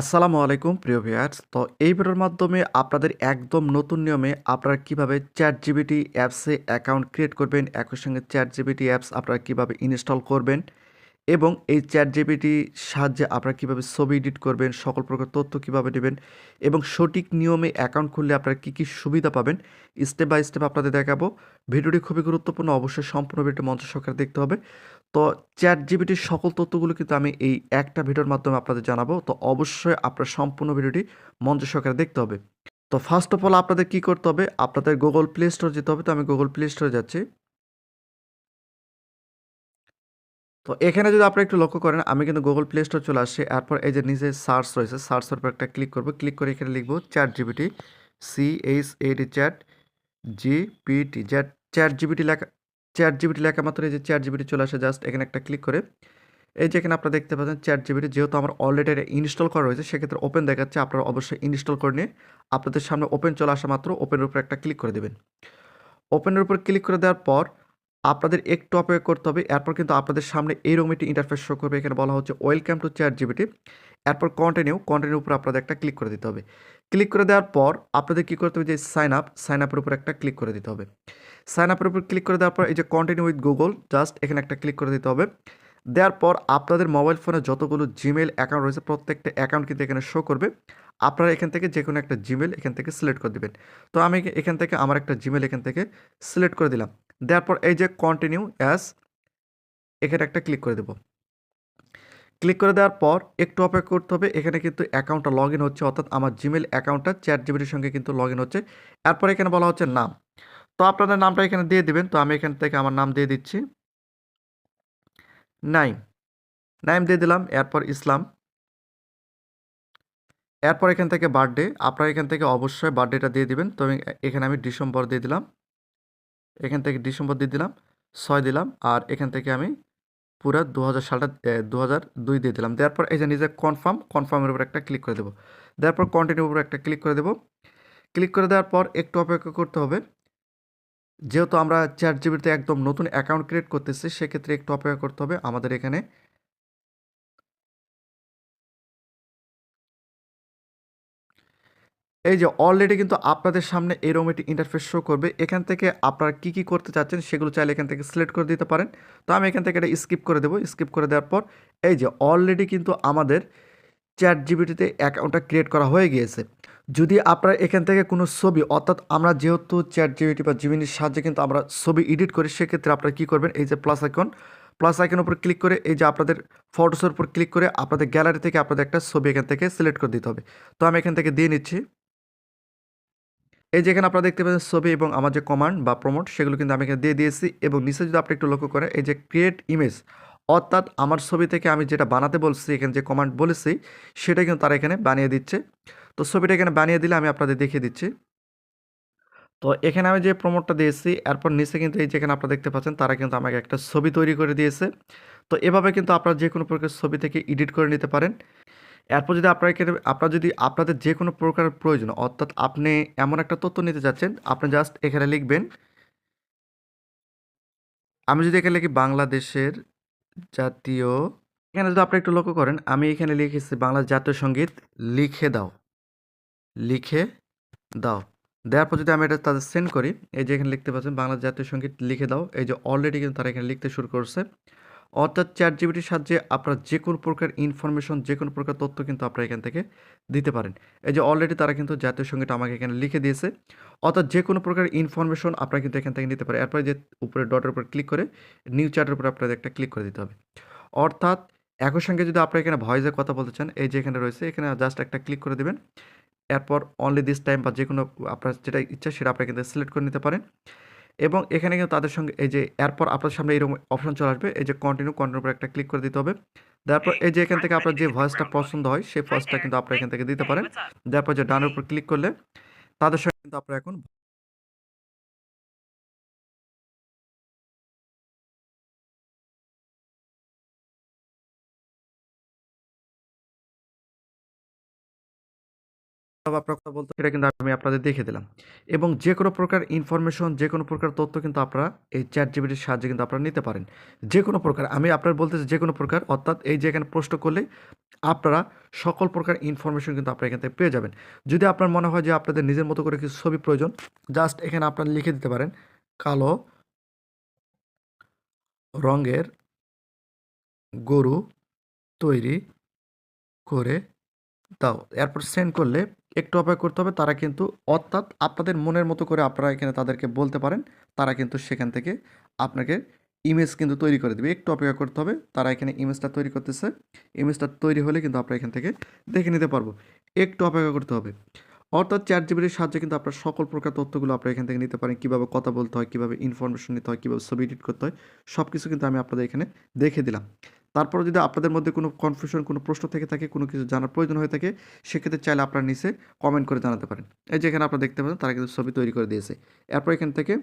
আসসালামু আলাইকুম, প্রিয় ভিউয়ার্স। তো এই ভিডিওর মাধ্যমে আপনাদের একদম নতুন নিয়মে আপনারা কীভাবে চ্যাট জিবিটি অ্যাপসে অ্যাকাউন্ট ক্রিয়েট করবেন, একই সঙ্গে চ্যাট জিবিটি অ্যাপস আপনারা কীভাবে ইনস্টল করবেন এবং এই চ্যাট জিবিটি সাহায্যে আপনারা কীভাবে ছবি এডিট করবেন, সকল প্রকার তথ্য কীভাবে নেবেন এবং সঠিক নিয়মে অ্যাকাউন্ট খুললে আপনারা কী কী সুবিধা পাবেন স্টেপ বাই স্টেপ আপনাদের দেখাবো। ভিডিওটি খুবই গুরুত্বপূর্ণ, অবশ্যই সম্পূর্ণ ভিডিওটি মঞ্চ সহকারে দেখতে হবে। তো চ্যাট জিবিটির সকল তথ্যগুলো কিন্তু আমি এই একটা ভিডিওর মাধ্যমে আপনাদের জানাব। তো অবশ্যই আপনার সম্পূর্ণ ভিডিওটি মঞ্চ সহকারে দেখতে হবে। তো ফার্স্ট অফ অল আপনাদের কি করতে হবে, আপনাদের গুগল প্লে স্টোর যেতে হবে। তো আমি গুগল প্লে স্টোরে যাচ্ছি। তো এখানে যদি আপনারা একটু লক্ষ্য করেন, আমি কিন্তু গুগল প্লে স্টোর চলে আসছি। এরপর এই যে নিচে সার্চ রয়েছে সার্চের উপর একটা ক্লিক করব। ক্লিক করে এখানে লিখব chat GPT C H A T chat GPT chat chat GPT লেখা চ্যাট জিবিটি লেখা মাত্র এই যে চ্যাট জিবিটি চলে আসে জাস্ট এখানে একটা ক্লিক করে। এই যে এখানে আপনারা দেখতে পাচ্ছেন চ্যাট জিবিটি যেহেতু আমার অলরেডি এটা ইনস্টল করা রয়েছে, সেক্ষেত্রে ওপেন দেখাচ্ছে, আপনারা অবশ্যই ইনস্টল করে নিয়ে আপনাদের সামনে ওপেন চলে আসা মাত্র ওপেনের উপর একটা ক্লিক করে দেবেন। ওপেনের উপর ক্লিক করে দেওয়ার পর আপনাদের একটু অপেক্ষা করতে হবে। এরপর কিন্তু আপনাদের সামনে এইরকম একটি ইন্টারফেস শো করবে। এখানে বলা হচ্ছে ওয়েলকাম টু চ্যাট জিবিটি এরপর কন্টিনিউ কন্টিনিউ উপর আপনাদের একটা ক্লিক করে দিতে হবে। ক্লিক করে দেওয়ার পর আপনাদের কী করতে হবে যে সাইন আপ সাইন আপের উপর একটা ক্লিক করে দিতে হবে। সাইন আপের উপর ক্লিক করে দেওয়ার পর এই যে কন্টিনিউ উইথ গুগল জাস্ট এখানে একটা ক্লিক করে দিতে হবে। দেওয়ার পর আপনাদের মোবাইল ফোনে যতগুলো জিমেল অ্যাকাউন্ট রয়েছে, প্রত্যেকটা অ্যাকাউন্ট কিন্তু এখানে শো করবে। আপনারা এখান থেকে যে কোনো একটা জিমেল এখান থেকে সিলেক্ট করে দেবেন। তো আমি এখান থেকে আমার একটা জিমেল এখান থেকে সিলেক্ট করে দিলাম। দেওয়ার পর এই যে কন্টিনিউ অ্যাস এখানে একটা ক্লিক করে দেবো। ক্লিক করে দেওয়ার পর একটু অপেক্ষা করতে হবে। এখানে কিন্তু অ্যাকাউন্টটা লগ হচ্ছে, অর্থাৎ আমার জিমেল অ্যাকাউন্টটা চ্যাট জিবিটির সঙ্গে কিন্তু লগ হচ্ছে। এরপর এখানে বলা হচ্ছে নাম। তো আপনাদের নামটা এখানে দিয়ে দিবেন। তো আমি এখান থেকে আমার নাম দিয়ে দিচ্ছি। নাইম নাইম দিয়ে দিলাম, এরপর ইসলাম। এরপর এখান থেকে বার্থডে আপনারা এখান থেকে অবশ্যই বার্থডেটা দিয়ে দিবেন। তো এখানে আমি ডিসেম্বর দিয়ে দিলাম। এখান থেকে ডিসেম্বর দিয়ে দিলাম, ছয় দিলাম, আর এখান থেকে আমি পুরো দু হাজার সালটা দু হাজার দুই দিয়ে দিলাম। দেওয়ার পর এই যে নিজে কনফার্ম কনফার্মের উপর একটা ক্লিক করে দেবো। দেওয়ার পর কন্টিনিউর উপর একটা ক্লিক করে দেবো। ক্লিক করে দেওয়ার পর একটু অপেক্ষা করতে হবে। যেহেতু আমরা চ্যাট জিবিতে একদম নতুন অ্যাকাউন্ট ক্রিয়েট করতেছি, সেক্ষেত্রে একটু অপেক্ষা করতে হবে। আমাদের এখানে এই যে অলরেডি কিন্তু আপনাদের সামনে এরকম একটি ইন্টারফেস শো করবে। এখান থেকে আপনারা কী কী করতে চাচ্ছেন সেগুলো চাইলে এখান থেকে সিলেক্ট করে দিতে পারেন। তো আমি এখান থেকে এটা স্কিপ করে দেবো। স্কিপ করে দেওয়ার পর এই যে অলরেডি কিন্তু আমাদের চ্যাট জিবিটিতে অ্যাকাউন্টটা ক্রিয়েট করা হয়ে গিয়েছে। যদি আপনারা এখান থেকে কোনো ছবি, অর্থাৎ আমরা যেহেতু চ্যাট জিবিটি বা জিবিনির সাহায্যে কিন্তু আমরা ছবি এডিট করি, সেক্ষেত্রে আপনারা কী করবেন? এই যে প্লাস আইকন প্লাস আইকনের উপর ক্লিক করে এই যে আপনাদের ফটোসের উপর ক্লিক করে আপনাদের গ্যালারি থেকে আপনাদের একটা ছবি এখান থেকে সিলেক্ট করে দিতে হবে। তো আমি এখান থেকে দিয়ে নিচ্ছি। এই যেখানে আপনারা দেখতে পাচ্ছেন ছবি এবং আমার যে কমান্ড বা প্রমোট সেগুলো কিন্তু আমি এখানে দিয়ে দিয়েছি এবং নিচে যদি আপনি একটু লক্ষ্য করেন, এই যে ক্রিয়েট ইমেজ অর্থাৎ আমার ছবি থেকে আমি যেটা বানাতে বলছি, এখানে যে কমান্ড বলেছি, সেটা কিন্তু তারা এখানে বানিয়ে দিচ্ছে। তো ছবিটা এখানে বানিয়ে দিলে আমি আপনাদের দেখিয়ে দিচ্ছি। তো এখানে আমি যে প্রমোটটা দিয়েছি, এরপর নিচে কিন্তু এই যেখানে আপনারা দেখতে পাচ্ছেন, তারা কিন্তু আমাকে একটা ছবি তৈরি করে দিয়েছে। তো এভাবে কিন্তু আপনারা যে কোনো প্রকার ছবি থেকে এডিট করে নিতে পারেন। এরপর যদি আপনার আপনার যদি, আপনাদের যে কোনো প্রকার প্রয়োজন, অর্থাৎ আপনি এমন একটা তথ্য নিতে যাচ্ছেন, আপনি জাস্ট এখানে লিখবেন, আমি যদি এখানে লিখি বাংলাদেশের জাতীয়, এখানে যদি আপনি একটু লক্ষ্য করেন, আমি এখানে লিখেছি বাংলা জাতীয় সংগীত, লিখে দাও লিখে দাও। দেওয়ার পর যদি আমি এটা তাদের সেন্ড করি, এই যে এখানে লিখতে পাচ্ছেন বাংলা জাতীয় সংগীত লিখে দাও, এই যে অলরেডি কিন্তু তারা এখানে লিখতে শুরু করছে। অর্থাৎ চ্যাট জিবিটির সাহায্যে আপনারা যে কোনো প্রকার ইনফরমেশন যে কোনো প্রকার তথ্য কিন্তু আপনারা এখান থেকে দিতে পারেন। এই যে অলরেডি তারা কিন্তু জাতীয় সংগীত আমাকে এখানে লিখে দিয়েছে। অর্থাৎ যে কোনো প্রকার ইনফরমেশন আপনারা কিন্তু এখান থেকে নিতে পারেন। এরপরে যে উপরে ডটের উপর ক্লিক করে নিউ চ্যাটের উপরে আপনাদের একটা ক্লিক করে দিতে হবে। অর্থাৎ একই সঙ্গে যদি আপনারা এখানে ভয়েসে কথা বলতে চান, এই যে এখানে রয়েছে, এখানে জাস্ট একটা ক্লিক করে দেবেন। এরপর অনলি দিস টাইম বা যে কোনো আপনার যেটা ইচ্ছা সেটা আপনারা কিন্তু সিলেক্ট করে নিতে পারেন। এবং এখানে কিন্তু তাদের সঙ্গে এই যে এরপর আপনার সামনে এরকম অপশন চলে আসবে। এই যে কন্টিনিউ কন্টিনিউ উপর একটা ক্লিক করে দিতে হবে। তারপর এই যে এখান থেকে আপনার যে ভয়েসটা পছন্দ হয়, সেই ভয়েসটা কিন্তু আপনার এখান থেকে দিতে পারেন। তারপর যে ডানের উপর ক্লিক করলে তাদের সঙ্গে কিন্তু আপনার এখন আপনার কথা বলতে সেটা কিন্তু আমি আপনাদের দেখে দিলাম। এবং যে কোনো প্রকার ইনফরমেশন যে কোনো প্রকার তথ্য কিন্তু আপনারা এই চ্যাট জিবিটির সাহায্যে কিন্তু আপনারা নিতে পারেন। যে কোনো প্রকার আমি আপনার বলতেছি যে কোনো প্রকার, অর্থাৎ এই যে এখানে প্রশ্ন করলে আপনারা সকল প্রকার ইনফরমেশন কিন্তু আপনারা এখান থেকে পেয়ে যাবেন। যদি আপনার মনে হয় যে আপনাদের নিজের মতো করে কিছু ছবি প্রয়োজন জাস্ট এখানে আপনারা লিখে দিতে পারেন, কালো রঙের গরু তৈরি করে দাও। এরপর সেন্ড করলে একটু অপেক্ষা করতে হবে। তারা কিন্তু অর্থাৎ আপনাদের মনের মতো করে আপনারা এখানে তাদেরকে বলতে পারেন। তারা কিন্তু সেখান থেকে আপনাকে ইমেজ কিন্তু তৈরি করে দেবে। একটু অপেক্ষা করতে হবে। তারা এখানে ইমেজটা তৈরি করতেছে। ইমেজটা তৈরি হলে কিন্তু আমরা এখান থেকে দেখে নিতে পারব। একটু অপেক্ষা করতে হবে। অর্থাৎ চ্যাট জিবিটির সাহায্যে কিন্তু আপনার সকল প্রকার তথ্যগুলো আপনারা এখান থেকে নিতে পারেন। কীভাবে কথা বলতে হয়, কীভাবে ইনফরমেশন নিতে হয়, কীভাবে ছবি এডিট করতে হয় সব কিছু কিন্তু আমি আপনাদের এখানে দেখে দিলাম। তারপরে যদি আপনাদের মধ্যে কোনো কনফিউশন কোনো প্রশ্ন থেকে থাকে, কোনো কিছু জানার প্রয়োজন হয়ে থাকে, সেক্ষেত্রে চাইলে আপনারা নিচে কমেন্ট করে জানাতে পারেন। এই যে এখানে আপনারা দেখতে পাচ্ছেন, তারা কিন্তু ছবি তৈরি করে দিয়েছে। এরপর এখান থেকে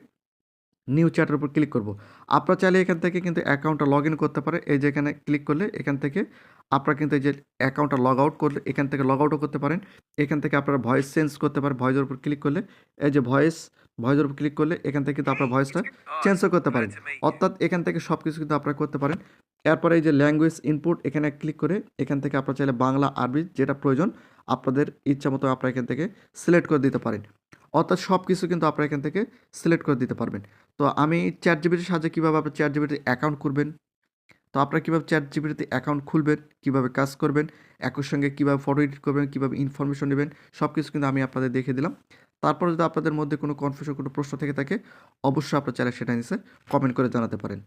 নিউ চ্যাটের উপর ক্লিক করব। আপনারা চাইলে এখান থেকে কিন্তু অ্যাকাউন্টটা লগ করতে পারে এই যে এখানে ক্লিক করলে এখান থেকে আপনারা কিন্তু এই যে অ্যাকাউন্টটা লগ আউট করলে, এখান থেকে লগ আউটও করতে পারেন। এখান থেকে আপনারা ভয়েস চেঞ্জ করতে পারেন ভয়েসের উপর ক্লিক করলে। এই যে ভয়েস ভয়েসের উপর ক্লিক করলে, এখান থেকে কিন্তু আপনার ভয়েসটা চেঞ্জও করতে পারেন। অর্থাৎ এখান থেকে সব কিছু কিন্তু আপনারা করতে পারেন। এরপরে এই যে ল্যাঙ্গুয়েজ ইনপুট এখানে ক্লিক করে এখান থেকে আপনারা চাইলে বাংলা আরবি যেটা প্রয়োজন, আপনাদের ইচ্ছা মতো আপনারা এখান থেকে সিলেক্ট করে দিতে পারেন। অর্থাৎ সব কিছু কিন্তু আপনারা এখান থেকে সিলেক্ট করে দিতে পারবেন। তো আমি চ্যাট জিবিটির সাহায্যে কীভাবে আপনার চ্যাট জিবিটি অ্যাকাউন্ট করবেন তো আপনারা কীভাবে চ্যাট জিপিটিতে অ্যাকাউন্ট খুলবেন, কীভাবে কাজ করবেন, একই সঙ্গে কীভাবে ফটো এডিট করবেন, কীভাবে ইনফরমেশন নেবেন সব কিছু কিন্তু আমি আপনাদের দেখে দিলাম। তারপর যদি আপনাদের মধ্যে কোনো কনফিউশন কোনো প্রশ্ন থেকে থাকে, অবশ্যই আপনার চ্যানেল সেটা নিচে কমেন্ট করে জানাতে পারেন।